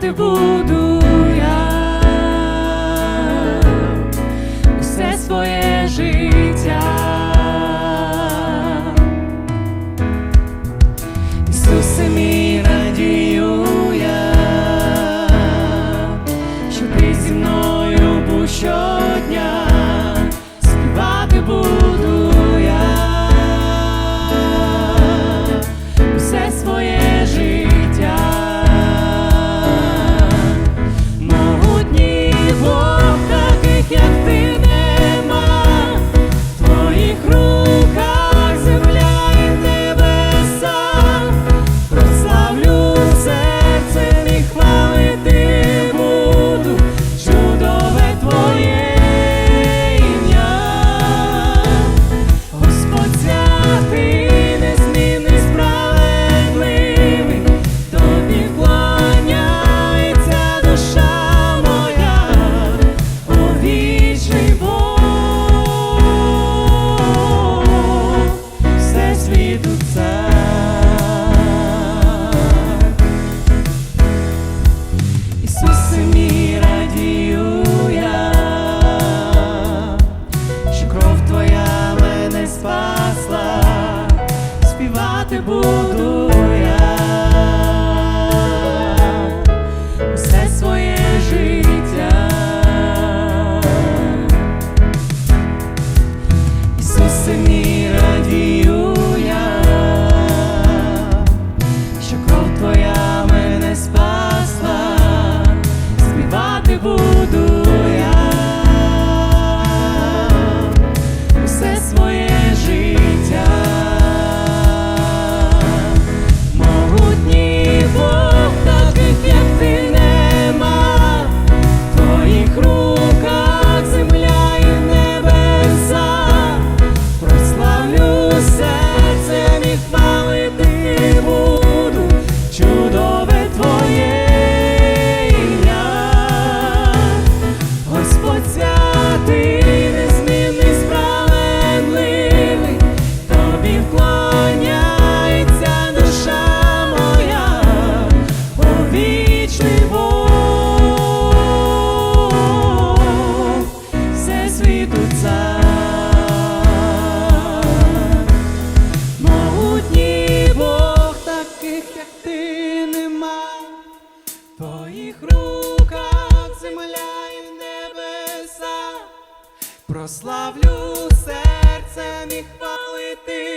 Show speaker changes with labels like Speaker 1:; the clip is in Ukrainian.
Speaker 1: atributos. Прославлю серцем і хвалити